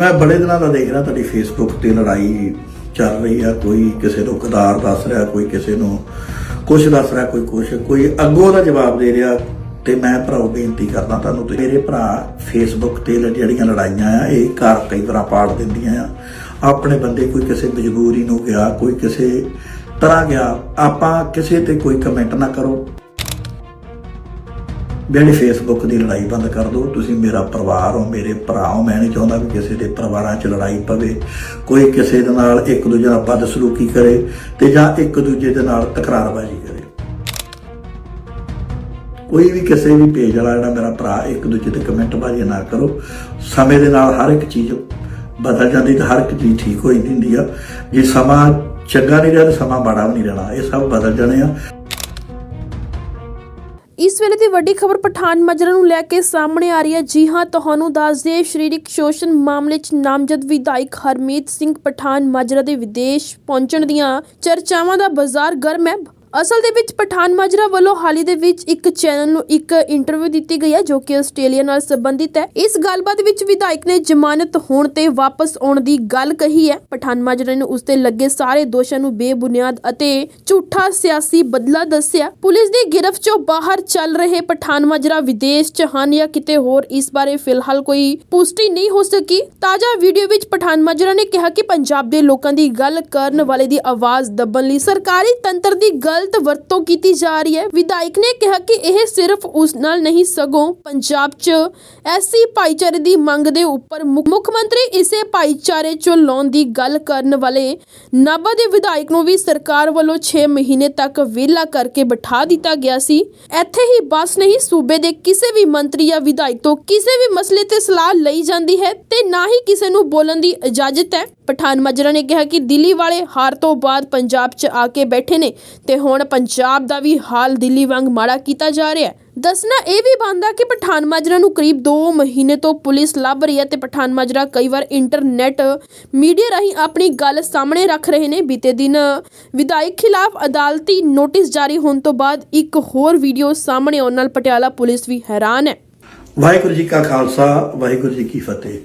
ਮੈਂ ਬੜੇ ਦਿਨਾਂ ਦਾ ਦੇਖ ਰਿਹਾ ਤੁਹਾਡੀ ਫੇਸਬੁੱਕ ਤੇ ਲੜਾਈ ਚੱਲ ਰਹੀ ਆ, ਕੋਈ ਕਿਸੇ ਨੂੰ ਕਦਾਰ ਦੱਸ ਰਿਹਾ, ਕੋਈ ਕਿਸੇ ਨੂੰ ਕੁਝ ਦੱਸ ਰਿਹਾ, ਕੋਈ ਕੁਝ ਕੋਈ ਅੱਗੋਂ ਦਾ ਜਵਾਬ ਦੇ ਰਿਹਾ ਤੇ ਮੈਂ ਭਰਾਓ ਬੇਨਤੀ ਕਰਦਾ ਤੁਹਾਨੂੰ ਤੇ ਮੇਰੇ ਭਰਾ ਫੇਸਬੁੱਕ ਤੇ ਜਿਹੜੀਆਂ ਲੜਾਈਆਂ ਆ, ਇਹ ਘਰ ਕਈ ਵਾਰ ਪਾੜ ਦਿੰਦੀਆਂ ਆ। ਆਪਣੇ ਬੰਦੇ ਕੋਈ ਕਿਸੇ ਮਜਬੂਰੀ ਨੂੰ ਗਿਆ, ਕੋਈ ਕਿਸੇ ਤਰ੍ਹਾਂ ਗਿਆ, ਆਪਾਂ ਕਿਸੇ ਤੇ ਕੋਈ ਕਮੈਂਟ ਨਾ ਕਰੋ। ਜਿਹੜੀ ਫੇਸਬੁੱਕ ਦੀ ਲੜਾਈ ਬੰਦ ਕਰ ਦਿਓ, ਤੁਸੀਂ ਮੇਰਾ ਪਰਿਵਾਰ ਹੋ, ਮੇਰੇ ਭਰਾ ਹੋ, ਮੈਂ ਨਹੀਂ ਚਾਹੁੰਦਾ ਵੀ ਕਿਸੇ ਦੇ ਪਰਿਵਾਰਾਂ 'ਚ ਲੜਾਈ ਪਵੇ। ਕੋਈ ਕਿਸੇ ਦੇ ਨਾਲ ਇੱਕ ਦੂਜੇ ਨਾਲ ਬਦਸਲੂਕੀ ਕਰੇ ਤੇ ਜਾਂ ਇੱਕ ਦੂਜੇ ਦੇ ਨਾਲ ਤਕਰਾਰਬਾਜ਼ੀ ਕਰੇ। ਕੋਈ ਵੀ ਕਿਸੇ ਵੀ ਪੇਜ ਵਾਲਾ ਜਿਹੜਾ ਮੇਰਾ ਭਰਾ, ਇੱਕ ਦੂਜੇ ਤੇ ਕਮੈਂਟਬਾਜ਼ੀ ਨਾ ਕਰੋ। ਸਮੇਂ ਦੇ ਨਾਲ ਹਰ ਇੱਕ ਚੀਜ਼ ਬਦਲ ਜਾਂਦੀ ਤੇ ਹਰ ਇੱਕ ਚੀਜ਼ ਠੀਕ ਹੋ ਜਾਂਦੀ ਹੁੰਦੀ ਆ। ਜੇ ਸਮਾਂ ਚੰਗਾ ਨਹੀਂ ਰਿਹਾ ਤਾਂ ਸਮਾਂ ਮਾੜਾ ਵੀ ਨਹੀਂ ਰਹਿਣਾ। ਇਹ ਸਭ ਬਦਲ ਜਾਣੇ ਆ। ਇਸ ਵੇਲੇ ਦੀ ਵੱਡੀ ਖਬਰ ਪਠਾਨ ਮਾਜਰਾ ਨੂੰ ਲੈ ਕੇ ਸਾਹਮਣੇ ਆ ਰਹੀ ਹੈ। ਜੀ ਹਾਂ, ਤੁਹਾਨੂੰ ਦੱਸ ਦਈਏ, ਸਰੀਰਕ ਸ਼ੋਸ਼ਣ ਮਾਮਲੇ 'ਚ ਨਾਮਜ਼ਦ ਵਿਧਾਇਕ ਹਰਮੀਤ ਸਿੰਘ ਪਠਾਨ ਮਾਜਰਾ ਦੇ ਵਿਦੇਸ਼ ਪਹੁੰਚਣ ਦੀਆਂ ਚਰਚਾਵਾਂ ਦਾ ਬਾਜ਼ਾਰ ਗਰਮ ਹੈ। ਅਸਲ ਦੇ ਵਿੱਚ ਪਠਾਨ ਮਾਜਰਾ ਵੱਲੋਂ ਹਾਲੀ ਦੇ ਵਿੱਚ ਇੱਕ ਚੈਨਲ ਨੂੰ ਇੱਕ ਇੰਟਰਵਿਊ ਦਿੱਤੀ ਗਈ ਹੈ ਜੋ ਕਿ ਆਸਟ੍ਰੇਲੀਆ ਨਾਲ ਸੰਬੰਧਿਤ ਹੈ। ਇਸ ਗੱਲਬਾਤ ਵਿੱਚ ਵਿਧਾਇਕ ਨੇ ਜ਼ਮਾਨਤ ਹੋਣ ਤੇ ਵਾਪਸ ਆਉਣ ਦੀ ਗੱਲ ਕਹੀ ਹੈ। ਪਠਾਨ ਮਾਜਰਾ ਨੇ ਉਸ ਤੇ ਲੱਗੇ ਸਾਰੇ ਦੋਸ਼ਾਂ ਨੂੰ ਬੇਬੁਨਿਆਦ ਅਤੇ ਝੂਠਾ ਸਿਆਸੀ ਬਦਲਾ ਦੱਸਿਆ। ਪੁਲਿਸ ਦੀ ਗਿਰਫਤ ਚੋਂ ਬਾਹਰ ਚੱਲ ਰਹੇ ਪਠਾਨ ਮਾਜਰਾ ਵਿਦੇਸ਼ ਚ ਹਨ ਜਾਂ ਕਿਤੇ ਹੋਰ, ਇਸ ਬਾਰੇ ਫਿਲਹਾਲ ਕੋਈ ਪੁਸ਼ਟੀ ਨਹੀਂ ਹੋ ਸਕੀ। ਤਾਜ਼ਾ ਵੀਡੀਓ ਵਿੱਚ ਪਠਾਨ ਮਾਜਰਾ ਨੇ ਕਿਹਾ ਕਿ ਪੰਜਾਬ ਦੇ ਲੋਕਾਂ ਦੀ ਗੱਲ ਕਰਨ ਵਾਲੇ ਦੀ ਆਵਾਜ਼ ਦੱਬਣ ਲਈ ਸਰਕਾਰੀ ਤੰਤਰ ਦੀ ਗੱਲ ਗਲਤ ਵਰਤੋਂ ਕੀਤੀ ਜਾ ਰਹੀ ਹੈ। ਵਿਧਾਇਕ ਨੇ ਕਿਹਾ ਕਿ ਇਹ ਸਿਰਫ ਉਸ ਨਾਲ ਨਹੀਂ, ਸਗੋਂ ਪੰਜਾਬ 'ਚ ਐਸੀ ਭਾਈਚਾਰੇ ਦੀ ਮੰਗ ਦੇ ਉੱਪਰ ਮੁੱਖ ਮੁੱਖ ਮੰਤਰੀ ਇਸੇ ਭਾਈਚਾਰੇ 'ਚੋਂ ਲਾਉਣ ਦੀ ਗੱਲ ਕਰਨ ਵਾਲੇ ਨਾਭਾ ਦੇ ਵਿਧਾਇਕ ਨੂੰ ਵੀ ਸਰਕਾਰ ਵੱਲੋਂ 6 ਮਹੀਨੇ ਤੱਕ ਵਿਹਲਾ ਕਰਕੇ ਬਿਠਾ ਦਿੱਤਾ ਗਿਆ ਸੀ। ਇੱਥੇ ਹੀ ਬਸ ਨਹੀਂ, ਸੂਬੇ ਦੇ ਕਿਸੇ ਵੀ ਮੰਤਰੀ ਜਾਂ ਵਿਧਾਇਕ ਤੋਂ ਕਿਸੇ ਵੀ ਮਸਲੇ ਤੇ ਸਲਾਹ ਲਈ ਜਾਂਦੀ ਹੈ ਤੇ ਨਾ ਹੀ ਕਿਸੇ ਨੂੰ ਬੋਲਣ ਦੀ ਇਜਾਜ਼ਤ ਹੈ। ਪਠਾਨ ਮਾਜਰਾ ਨੇ ਕਿਹਾ ਕਿ ਦਿੱਲੀ ਵਾਲੇ ਹਾਰ ਤੋਂ ਬਾਅਦ ਪੰਜਾਬ 'ਚ ਆ ਕੇ ਬੈਠੇ ਨੇ ਤੇ ਹੁਣ ਪੰਜਾਬ ਦਾ ਵੀ ਹਾਲ ਦਿੱਲੀ ਵਾਂਗ ਮਾੜਾ ਕੀਤਾ ਜਾ ਰਿਹਾ ਹੈ। ਦੱਸਣਾ ਇਹ ਵੀ ਬੰਦਾ ਕਿ ਪਠਾਨ ਮਾਜਰਾ ਨੂੰ ਕਰੀਬ 2 ਮਹੀਨੇ ਤੋਂ ਪੁਲਿਸ ਲੱਭ ਰਹੀ ਹੈ ਤੇ ਪਠਾਨ ਮਾਜਰਾ ਕਈ ਵਾਰ ਇੰਟਰਨੈਟ ਮੀਡੀਆ ਰਾਹੀਂ ਆਪਣੀ ਗੱਲ ਸਾਹਮਣੇ ਰੱਖ ਰਹੇ ਨੇ। ਬੀਤੇ ਦਿਨ ਵਿਧਾਇਕ ਖਿਲਾਫ ਅਦਾਲਤੀ ਨੋਟਿਸ ਜਾਰੀ ਹੋਣ ਤੋਂ ਬਾਅਦ ਇੱਕ ਹੋਰ ਵੀਡੀਓ ਸਾਹਮਣੇ ਆਉਣ ਨਾਲ ਪਟਿਆਲਾ ਪੁਲਿਸ ਵੀ ਹੈਰਾਨ ਹੈ। ਵਾਹਿਗੁਰੂ ਜੀ ਕਾ ਖਾਲਸਾ, ਵਾਹਿਗੁਰੂ ਜੀ ਕੀ ਫਤਿਹ।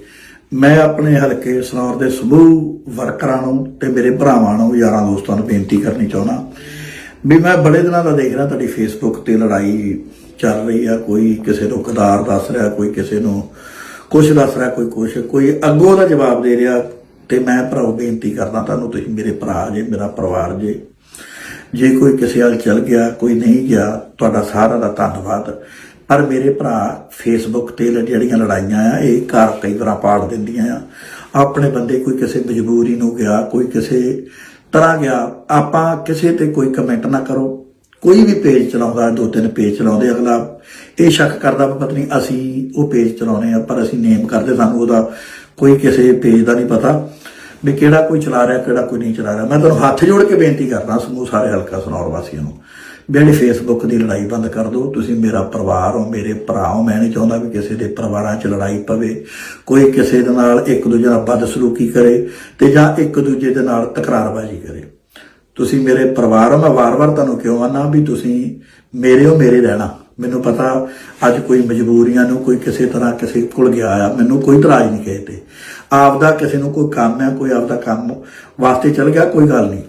ਮੈਂ ਆਪਣੇ ਹਲਕੇ ਸਨੌਰ ਦੇ ਸਮੂਹ ਵਰਕਰਾਂ ਨੂੰ ਤੇ ਮੇਰੇ ਭਰਾਵਾਂ ਨੂੰ, ਯਾਰਾਂ ਦੋਸਤਾਂ ਨੂੰ ਬੇਨਤੀ ਕਰਨੀ ਚਾਹੁੰਦਾ। ਵੀ ਮੈਂ ਬੜੇ ਦਿਨਾਂ ਦਾ ਦੇਖ ਰਿਹਾ ਤੁਹਾਡੀ ਫੇਸਬੁੱਕ ਤੇ ਲੜਾਈ ਚੱਲ ਰਹੀ ਆ, ਕੋਈ ਕਿਸੇ ਨੂੰ ਕਦਾਰ ਦੱਸ ਰਿਹਾ, ਕੋਈ ਕਿਸੇ ਨੂੰ ਕੁਛ ਦੱਸ ਰਿਹਾ, ਕੋਈ ਕੁਛ, ਕੋਈ ਅੱਗੋਂ ਦਾ ਜਵਾਬ ਦੇ ਰਿਹਾ ਤੇ ਮੈਂ ਭਰਾਓ ਬੇਨਤੀ ਕਰਦਾ ਤੁਹਾਨੂੰ, ਤੁਸੀਂ ਮੇਰੇ ਭਰਾ ਜੇ, ਮੇਰਾ ਪਰਿਵਾਰ ਜੇ ਜੇ ਕੋਈ ਕਿਸੇ ਹਾਲ ਚਲ ਗਿਆ, ਕੋਈ ਨਹੀਂ ਗਿਆ, ਤੁਹਾਡਾ ਸਾਰਿਆਂ ਦਾ ਧੰਨਵਾਦ। ਪਰ ਮੇਰੇ ਭਰਾ ਫੇਸਬੁੱਕ ਤੇ ਜਿਹੜੀਆਂ ਲੜਾਈਆਂ ਆ, ਇਹ ਘਰ ਕਈ ਵਾਰ ਪਾੜ ਦਿੰਦੀਆਂ ਆ। ਆਪਣੇ ਬੰਦੇ ਕੋਈ ਕਿਸੇ ਮਜਬੂਰੀ ਨੂੰ ਗਿਆ, ਕੋਈ ਕਿਸੇ ਤਰ੍ਹਾਂ ਗਿਆ। ਆਪਾਂ ਕਿਸੇ ਤੇ ਕੋਈ ਕਮੈਂਟ ਨਾ ਕਰੋ। ਕੋਈ ਵੀ ਪੇਜ ਚਲਾਉਂਦਾ, ਦੋ ਤਿੰਨ ਪੇਜ ਚਲਾਉਂਦੇ ਅਗਲਾ ਇਹ ਸ਼ੱਕ ਕਰਦਾ ਵੀ ਪਤਾ ਨਹੀਂ ਅਸੀਂ ਉਹ ਪੇਜ ਚਲਾਉਣੇ ਆ, ਪਰ ਅਸੀਂ ਨੇਮ ਕਰਦੇ ਸਾਨੂੰ ਉਹਦਾ ਕੋਈ ਕਿਸੇ ਪੇਜ ਦਾ ਨਹੀਂ ਪਤਾ ਵੀ ਕਿਹੜਾ ਕੋਈ ਚਲਾ ਰਿਹਾ, ਕਿਹੜਾ ਕੋਈ ਨਹੀਂ ਚਲਾ ਰਿਹਾ। ਮੈਂ ਤੁਹਾਨੂੰ ਹੱਥ ਜੋੜ ਕੇ ਬੇਨਤੀ ਕਰਦਾ ਸਮੂਹ ਸਾਰੇ ਹਲਕਾ ਸਨੌਰ ਵਾਸੀਆਂ ਨੂੰ। ਜਿਹੜੀ ਫੇਸਬੁੱਕ ਦੀ ਲੜਾਈ ਬੰਦ ਕਰ ਦਿਓ। ਤੁਸੀਂ ਮੇਰਾ ਪਰਿਵਾਰ ਹੋ, ਮੇਰੇ ਭਰਾ ਹੋ, ਮੈਂ ਨਹੀਂ ਚਾਹੁੰਦਾ ਵੀ ਕਿਸੇ ਦੇ ਪਰਿਵਾਰਾਂ 'ਚ ਲੜਾਈ ਪਵੇ। ਕੋਈ ਕਿਸੇ ਦੇ ਨਾਲ ਇੱਕ ਦੂਜੇ ਨਾਲ ਬਦਸਲੂਕੀ ਕਰੇ ਤੇ ਜਾਂ ਇੱਕ ਦੂਜੇ ਦੇ ਨਾਲ ਤਕਰਾਰਬਾਜ਼ੀ ਕਰੇ। ਤੁਸੀਂ ਮੇਰੇ ਪਰਿਵਾਰ ਹੋ, ਮੈਂ ਵਾਰ-ਵਾਰ ਤੁਹਾਨੂੰ ਕਿਉਂ ਆਨਾ ਵੀ ਤੁਸੀਂ ਮੇਰੇ ਹੋ, ਮੇਰੇ ਰਹਿਣਾ। ਮੈਨੂੰ ਪਤਾ ਅੱਜ ਕੋਈ ਮਜਬੂਰੀਆਂ ਨੂੰ ਕੋਈ ਕਿਸੇ ਤਰ੍ਹਾਂ ਕਿਸੇ ਕੋਲ ਗਿਆ ਆ, ਮੈਨੂੰ ਕੋਈ ਤਰਾਜ ਨਹੀਂ ਕਹੇ ਤੇ। ਆਪਦਾ ਕਿਸੇ ਨੂੰ ਕੋਈ ਕੰਮ ਹੈ ਕੋਈ ਆਪਦਾ ਕੰਮ ਵਾਸਤੇ ਚੱਲ ਗਿਆ, ਕੋਈ ਗੱਲ ਨਹੀਂ।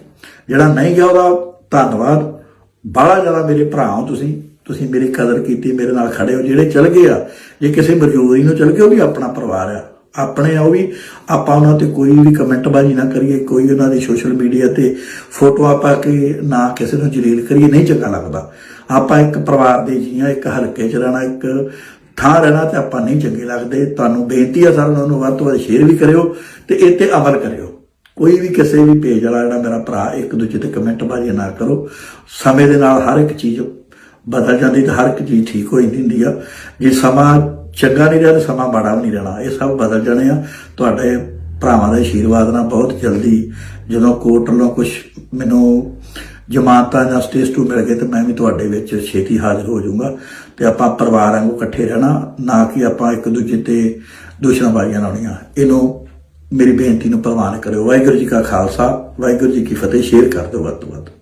ਜਿਹੜਾ ਨਹੀਂ ਗਿਆ ਉਹਦਾ ਧੰਨਵਾਦ। ਬੜਾ ਜ਼ਿਆਦਾ ਮੇਰੇ ਭਰਾ ਹੋ ਤੁਸੀਂ ਤੁਸੀਂ ਮੇਰੀ ਕਦਰ ਕੀਤੀ, ਮੇਰੇ ਨਾਲ ਖੜੇ ਹੋ, ਜਿਹੜੇ ਚਲ ਗਏ ਆ, ਜੇ ਕਿਸੇ ਮਜ਼ਦੂਰੀ ਨੂੰ ਚਲ ਗਏ, ਉਹ ਵੀ ਆਪਣਾ ਪਰਿਵਾਰ ਆ। ਆਪਣੇ ਆ, ਉਹ ਵੀ ਆਪਾਂ ਉਹਨਾਂ ਤੇ ਕੋਈ ਵੀ ਕਮੈਂਟ ਬਾਜੀ ਨਾ ਕਰੀਏ, ਕੋਈ ਉਹਨਾਂ ਦੀ ਸੋਸ਼ਲ ਮੀਡੀਆ ਤੇ ਫੋਟੋਆਂ ਪਾ ਕੇ ਨਾ ਕਿਸੇ ਨੂੰ ਜਲੀਲ ਕਰੀਏ, ਨਹੀਂ ਚੰਗਾ ਲੱਗਦਾ। ਆਪਾਂ ਇੱਕ ਪਰਿਵਾਰ ਦੇ ਜੀਆਂ ਇੱਕ ਹਲਕੇ ਚ ਰਹਿਣਾ, ਇੱਕ ਥਾਂ ਰਹਿਣਾ ਤੇ ਆਪਾਂ ਨਹੀਂ ਚੰਗੇ ਲੱਗਦੇ। ਤੁਹਾਨੂੰ ਬੇਨਤੀ ਆ ਸਾਰਿਆਂ ਨੂੰ ਵੱਧ ਤੋਂ ਵੱਧ ਸ਼ੇਅਰ ਵੀ ਕਰਿਓ ਤੇ ਇਹ ਤੇ ਅਮਲ ਕਰਿਓ। ਕੋਈ ਵੀ ਕਿਸੇ ਵੀ ਪੇਜ ਵਾਲਾ ਜਿਹੜਾ ਮੇਰਾ ਭਰਾ, ਇੱਕ ਦੂਜੇ ਤੇ ਕਮੈਂਟ ਬਾਜੀ ਨਾ ਕਰੋ। ਸਮੇਂ ਦੇ ਨਾਲ ਹਰ ਇੱਕ ਚੀਜ਼ ਬਦਲ ਜਾਂਦੀ ਤੇ ਹਰ ਇੱਕ ਚੀਜ਼ ਠੀਕ ਹੋ ਜਾਂਦੀ ਹੁੰਦੀ ਆ। ਜੇ ਸਮਾਂ ਚੰਗਾ ਨਹੀਂ ਰਿਹਾ ਤਾਂ ਸਮਾਂ ਮਾੜਾ ਵੀ ਨਹੀਂ ਰਹਿਣਾ। ਇਹ ਸਭ ਬਦਲ ਜਾਣੇ ਆ। ਤੁਹਾਡੇ ਭਰਾਵਾਂ ਦੇ ਆਸ਼ੀਰਵਾਦ ਨਾਲ ਬਹੁਤ ਜਲਦੀ ਜਦੋਂ ਕੋਰਟ ਵੱਲੋਂ ਕੁਝ ਮੈਨੂੰ ਜਮਾਨਤਾਂ ਜਾਂ ਸਟੇਜ ਟੂ ਮਿਲ ਗਏ ਤੇ ਮੈਂ ਵੀ ਤੁਹਾਡੇ ਵਿੱਚ ਛੇਤੀ ਹਾਜ਼ਰ ਹੋ ਜਾਊਂਗਾ ਤੇ ਆਪਾਂ ਪਰਿਵਾਰ ਵਾਂਗੂ ਇਕੱਠੇ ਰਹਿਣਾ, ਨਾ ਕਿ ਆਪਾਂ ਇੱਕ ਦੂਜੇ ਤੇ ਦੁਸ਼ਮਣੀਆਂ ਲਾਉਣੀਆਂ। ਇਹਨੂੰ ਮੇਰੀ ਬੇਨਤੀ ਨੂੰ ਪ੍ਰਵਾਨ ਕਰਿਓ। ਵਾਹਿਗੁਰੂ ਜੀ ਕਾ ਖਾਲਸਾ, ਵਾਹਿਗੁਰੂ ਜੀ ਕੀ ਫਤਿਹ। ਸ਼ੇਅਰ ਕਰ ਦਿਓ ਵੱਧ ਤੋਂ ਵੱਧ।